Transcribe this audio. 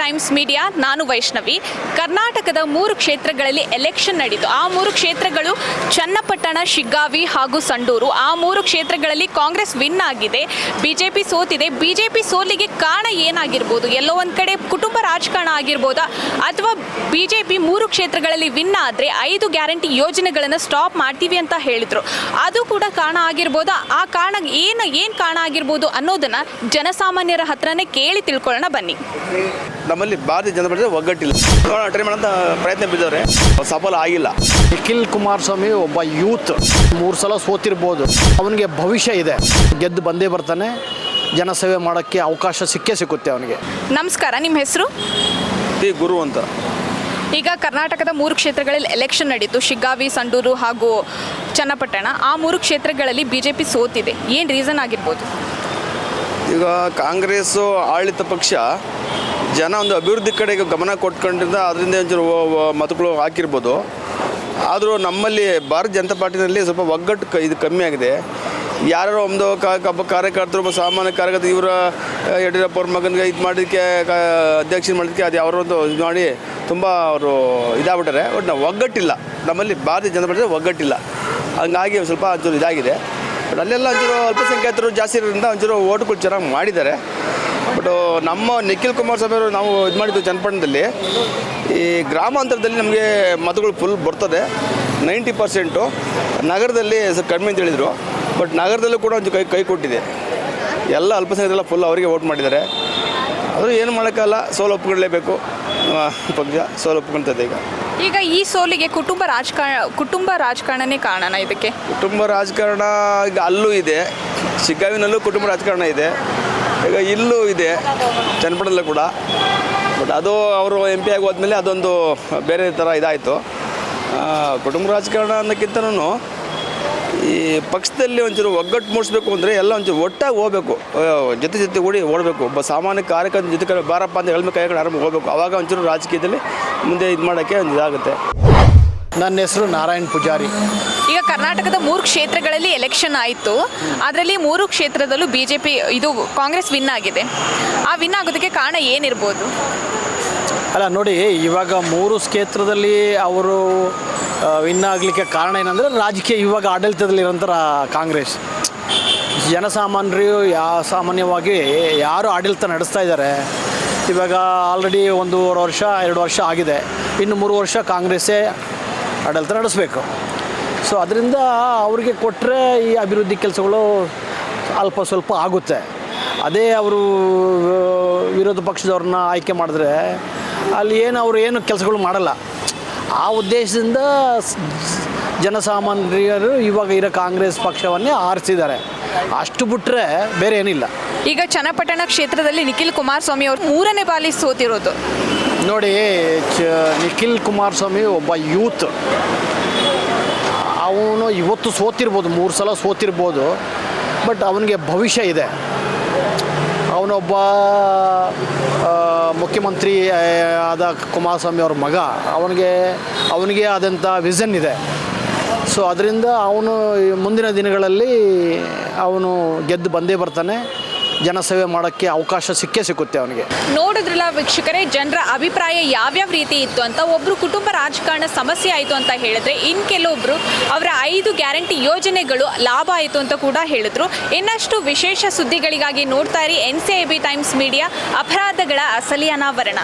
Times media, ನಾನು ವೈಷ್ಣವಿ. ಕರ್ನಾಟಕದ ಮೂರು ಕ್ಷೇತ್ರಗಳಲ್ಲಿ ಎಲೆಕ್ಷನ್ ನಡೀತು. ಆ ಮೂರು ಕ್ಷೇತ್ರಗಳು ಚನ್ನಪಟ್ಟಣ, ಶಿಗ್ಗಾವಿ ಹಾಗೂ ಸಂಡೂರು. ಆ ಮೂರು ಕ್ಷೇತ್ರಗಳಲ್ಲಿ ಕಾಂಗ್ರೆಸ್ ವಿನ್ ಆಗಿದೆ, ಬಿಜೆಪಿ ಸೋತಿದೆ. ಬಿಜೆಪಿ ಸೋಲಿಗೆ ಕಾರಣ ಏನಾಗಿರ್ಬೋದು? ಎಲ್ಲೋ ಒಂದು ಕಡೆ ಕುಟುಂಬ ರಾಜಕಾರಣ ಆಗಿರ್ಬೋದಾ? ಅಥವಾ ಬಿಜೆಪಿ ಮೂರು ಕ್ಷೇತ್ರಗಳಲ್ಲಿ ವಿನ್ ಆದರೆ ಐದು ಗ್ಯಾರಂಟಿ ಯೋಜನೆಗಳನ್ನು ಸ್ಟಾಪ್ ಮಾಡ್ತೀವಿ ಅಂತ ಹೇಳಿದ್ರು. ಅದು ಕೂಡ ಕಾರಣ ಆಗಿರ್ಬೋದಾ? ಆ ಕಾರಣ ಏನು ಏನು ಕಾರಣ ಆಗಿರ್ಬೋದು ಅನ್ನೋದನ್ನು ಜನಸಾಮಾನ್ಯರ ಹತ್ರನೇ ಕೇಳಿ ತಿಳ್ಕೊಳ್ಳೋಣ ಬನ್ನಿ. ನಮ್ಮಲ್ಲಿ ಭಾರತೀಯ ಜನತಾ ಪಕ್ಷ ಒಗ್ಗಟ್ಟಿಲ್ಲ. ಟ್ರೈ ಮಾಡೋಂಥ ಪ್ರಯತ್ನ ಬಿದ್ದವ್ರೆ. ಸಫಲ ಆಗಿಲ್ಲ. ನಿಖಿಲ್ ಕುಮಾರಸ್ವಾಮಿ ಒಬ್ಬ ಯೂತ್. ಮೂರು ಸಲ ಸೋತಿರ್ಬೋದು. ಅವನಿಗೆ ಭವಿಷ್ಯ ಇದೆ. ಗೆದ್ದು ಬಂದೇ ಬರ್ತಾನೆ. ಜನಸೇವೆ ಮಾಡೋಕ್ಕೆ ಅವಕಾಶ ಸಿಕ್ಕೇ ಸಿಕ್ಕುತ್ತೆ ಅವನಿಗೆ. ನಮಸ್ಕಾರ ನಿಮ್ಮ ಹೆಸರು? ಟಿ ಗುರು ಅಂತ. ಈಗ ಕರ್ನಾಟಕದ ಮೂರು ಕ್ಷೇತ್ರಗಳಲ್ಲಿ ಎಲೆಕ್ಷನ್ ನಡೀತು. ಶಿಗ್ಗಾವಿ ಸಂಡೂರು ಹಾಗೂ ಚನ್ನಪಟ್ಟಣ. ಆ ಮೂರು ಕ್ಷೇತ್ರಗಳಲ್ಲಿ ಬಿಜೆಪಿ ಸೋತಿದೆ. ಏನು ರೀಸನ್ ಆಗಿರ್ಬೋದು? ಈಗ ಕಾಂಗ್ರೆಸ್ಸು ಆಡಳಿತ ಪಕ್ಷ ಜನ ಒಂದು ಅಭಿವೃದ್ಧಿ ಕಡೆಗೆ ಗಮನ ಕೊಟ್ಕೊಂಡಿಂದ ಅದರಿಂದ ಒಂಚೂರು ಮತಗಳು ಹಾಕಿರ್ಬೋದು. ಆದರೂ ನಮ್ಮಲ್ಲಿ ಭಾರತ ಜನತಾ ಪಾರ್ಟಿನಲ್ಲಿ ಸ್ವಲ್ಪ ಒಗ್ಗಟ್ಟು ಕ- ಇದು ಕಮ್ಮಿ ಆಗಿದೆ. ಯಾರೋ ಒಂದು ಕಬ್ಬ ಕಾರ್ಯಕರ್ತರು, ಒಬ್ಬ ಸಾಮಾನ್ಯ ಕಾರ್ಯಕರ್ತರು, ಇವರ ಯಡಿಯೂರಪ್ಪ ಅವ್ರ ಮಗನಿಗೆ ಇದು ಮಾಡೋದಕ್ಕೆ ಅಧ್ಯಕ್ಷ ಮಾಡೋದಕ್ಕೆ ಅದು ಯಾರೊಂದು ಇದು ಮಾಡಿ ತುಂಬ ಅವರು ಇದಾಗ್ಬಿಟ್ಟಾರೆ. ಬಟ್ ನಾವು ಒಗ್ಗಟ್ಟಿಲ್ಲ. ನಮ್ಮಲ್ಲಿ ಭಾರತೀಯ ಜನತಾ ಪಾರ್ಟಿ ಒಗ್ಗಟ್ಟಿಲ್ಲ. ಹಂಗಾಗಿ ಸ್ವಲ್ಪ ಒಂಚೂರು ಇದಾಗಿದೆ. ಬಟ್ ಅಲ್ಲೆಲ್ಲ ಒಂಚೂರು ಅಲ್ಪಸಂಖ್ಯಾತರು ಜಾಸ್ತಿ ಇರೋದ್ರಿಂದ ಒಂಚೂರು ಓಟ್ಗಳು ಚೆನ್ನಾಗಿ ಮಾಡಿದ್ದಾರೆ. ಬಟ್ ನಮ್ಮ ನಿಖಿಲ್ ಕುಮಾರಸ್ವಾಮಿ ಅವರು ನಾವು ಇದು ಮಾಡಿದ್ದು ಚನ್ನಪಟ್ಟಣದಲ್ಲಿ ಈ ಗ್ರಾಮಾಂತರದಲ್ಲಿ ನಮಗೆ ಮತಗಳು ಫುಲ್ ಬರ್ತದೆ. ನೈಂಟಿ ಪರ್ಸೆಂಟು ನಗರದಲ್ಲಿ ಸ್ವಲ್ಪ ಕಡಿಮೆ ಅಂತ ಹೇಳಿದರು. ಬಟ್ ನಗರದಲ್ಲೂ ಕೂಡ ಒಂದು ಕೈ ಕೈ ಕೊಟ್ಟಿದೆ. ಎಲ್ಲ ಅಲ್ಪಸಂಖ್ಯಾತರೆಲ್ಲ ಫುಲ್ ಅವರಿಗೆ ವೋಟ್ ಮಾಡಿದ್ದಾರೆ. ಆದರೂ ಏನು ಮಾಡೋಕ್ಕಲ್ಲ ಸೋಲು ಒಪ್ಕೊಳ್ಳೇಬೇಕು ಆ, ಪಕ್ಷ ಸೋಲು ಒಪ್ಕೊಳ್ತದೆ ಈಗ. ಈಗ ಈ ಸೋಲಿಗೆ ಕುಟುಂಬ ರಾಜಕಾರಣ ಕುಟುಂಬ ರಾಜಕಾರಣನೇ ಕಾರಣನ ಇದಕ್ಕೆ? ಕುಟುಂಬ ರಾಜಕಾರಣ ಈಗ ಅಲ್ಲೂ ಇದೆ. ಶಿಗ್ಗಾವಿನಲ್ಲೂ ಕುಟುಂಬ ರಾಜಕಾರಣ ಇದೆ. ಈಗ ಇಲ್ಲೂ ಇದೆ. ಚನ್ನಪಟ್ಟಣದಲ್ಲೂ ಕೂಡ. ಬಟ್ ಅದು ಅವರು ಎಂ ಪಿ ಆಗಿ ಹೋದ್ಮೇಲೆ ಅದೊಂದು ಬೇರೆ ಥರ ಇದಾಯಿತು. ಕುಟುಂಬ ರಾಜಕಾರಣ ಅನ್ನೋಕ್ಕಿಂತನೂ ಈ ಪಕ್ಷದಲ್ಲಿ ಒಂಚೂರು ಒಗ್ಗಟ್ಟು ಮೂಡಿಸ್ಬೇಕು ಅಂದರೆ ಎಲ್ಲ ಒಂಚೂರು ಒಟ್ಟಾಗಿ ಹೋಗ್ಬೇಕು. ಜೊತೆ ಜೊತೆ ಓಡಿ ಓಡಬೇಕು. ಒಬ್ಬ ಸಾಮಾನ್ಯ ಕಾರ್ಯಕರ್ತ ಜೊತೆ ಬಾರಪ್ಪ ಅಂತ ಹೇಳ್ಬೇಕು ಕೈಗಳು ಆರಂಭ ಆರಾಮಾಗಿ ಹೋಗ್ಬೇಕು. ಅವಾಗ ಒಂಚೂರು ರಾಜಕೀಯದಲ್ಲಿ ಮುಂದೆ ಇದು ಮಾಡೋಕ್ಕೆ ಒಂದು ಇದಾಗುತ್ತೆ. ನನ್ನ ಹೆಸರು ನಾರಾಯಣ್ ಪೂಜಾರಿ. ಈಗ ಕರ್ನಾಟಕದ ಮೂರು ಕ್ಷೇತ್ರಗಳಲ್ಲಿ ಎಲೆಕ್ಷನ್ ಆಯಿತು. ಅದರಲ್ಲಿ ಮೂರು ಕ್ಷೇತ್ರದಲ್ಲೂ ಬಿ ಜೆ ಪಿ ಇದು ಕಾಂಗ್ರೆಸ್ ವಿನ್ ಆಗಿದೆ. ಆ ವಿನ್ ಆಗೋದಕ್ಕೆ ಕಾರಣ ಏನಿರ್ಬೋದು? ಅಲ್ಲ ನೋಡಿ ಇವಾಗ ಮೂರು ಕ್ಷೇತ್ರದಲ್ಲಿ ಅವರು ವಿನ್ ಆಗಲಿಕ್ಕೆ ಕಾರಣ ಏನಂದರೆ ರಾಜಕೀಯ ಇವಾಗ ಆಡಳಿತದಲ್ಲಿರೋಂಥ ಕಾಂಗ್ರೆಸ್. ಜನಸಾಮಾನ್ಯರು ಯಾ, ಸಾಮಾನ್ಯವಾಗಿ ಯಾರು ಆಡಳಿತ ನಡೆಸ್ತಾ ಇದ್ದಾರೆ, ಇವಾಗ ಆಲ್ರೆಡಿ ಒಂದೂವರೆ ವರ್ಷ, ಎರಡು ವರ್ಷ ಆಗಿದೆ. ಇನ್ನು ಮೂರು ವರ್ಷ ಕಾಂಗ್ರೆಸ್ಸೇ ಆಡಳಿತ ನಡೆಸಬೇಕು. ಸೊ ಅದರಿಂದ ಅವ್ರಿಗೆ ಕೊಟ್ಟರೆ ಈ ಅಭಿವೃದ್ಧಿ ಕೆಲಸಗಳು ಅಲ್ಪ ಸ್ವಲ್ಪ ಆಗುತ್ತೆ. ಅದೇ ಅವರು ವಿರೋಧ ಪಕ್ಷದವ್ರನ್ನ ಆಯ್ಕೆ ಮಾಡಿದ್ರೆ ಅಲ್ಲಿ ಏನು, ಅವರು ಏನು ಕೆಲಸಗಳು ಮಾಡಲ್ಲ. ಆ ಉದ್ದೇಶದಿಂದ ಜನಸಾಮಾನ್ಯರು ಇವಾಗ ಇರೋ ಕಾಂಗ್ರೆಸ್ ಪಕ್ಷವನ್ನೇ ಆರಿಸಿದ್ದಾರೆ. ಅಷ್ಟು ಬಿಟ್ಟರೆ ಬೇರೆ ಏನಿಲ್ಲ. ಈಗ ಚನ್ನಪಟ್ಟಣ ಕ್ಷೇತ್ರದಲ್ಲಿ ನಿಖಿಲ್ ಕುಮಾರಸ್ವಾಮಿ ಅವರು ಮೂರನೇ ಬಾಲಿ ಸೋತಿರೋದು. ನೋಡಿ ಚ ನಿಖಿಲ್ ಕುಮಾರಸ್ವಾಮಿ ಒಬ್ಬ ಯೂತ್. ಅವನು ಇವತ್ತು ಸೋತಿರ್ಬೋದು ಮೂರು ಸಲ ಸೋತಿರ್ಬೋದು. ಬಟ್ ಅವನಿಗೆ ಭವಿಷ್ಯ ಇದೆ. ಅವನೊಬ್ಬ ಮುಖ್ಯಮಂತ್ರಿ ಆದ ಕುಮಾರಸ್ವಾಮಿ ಅವ್ರ ಮಗ, ಅವನಿಗೆ ಅವನಿಗೆ ಆದಂಥ ವಿಷನ್ ಇದೆ. ಸೊ ಅದರಿಂದ ಅವನು ಮುಂದಿನ ದಿನಗಳಲ್ಲಿ ಅವನು ಗೆದ್ದು ಬಂದೇ ಬರ್ತಾನೆ. ಜನಸೇವೆ ಮಾಡೋಕ್ಕೆ ಅವಕಾಶ ಸಿಕ್ಕೇ ಸಿಗುತ್ತೆ ಅವನಿಗೆ. ನೋಡಿದ್ರಲ್ಲ ವೀಕ್ಷಕರೇ, ಜನರ ಅಭಿಪ್ರಾಯ ಯಾವ್ಯಾವ ರೀತಿ ಇತ್ತು ಅಂತ ಒಬ್ರು ಕುಟುಂಬ ರಾಜಕಾರಣ ಸಮಸ್ಯೆ ಆಯಿತು ಅಂತ ಹೇಳಿದ್ರೆ ಇನ್ ಕೆಲವೊಬ್ರು ಅವರ ಐದು ಗ್ಯಾರಂಟಿ ಯೋಜನೆಗಳು ಲಾಭ ಆಯಿತು ಅಂತ ಕೂಡ ಹೇಳಿದ್ರು. ಇನ್ನಷ್ಟು ವಿಶೇಷ ಸುದ್ದಿಗಳಿಗಾಗಿ ನೋಡ್ತಾ ಇರಿ N C I B Times media, ಅಪರಾಧಗಳ ಅಸಲಿ ಅನಾವರಣ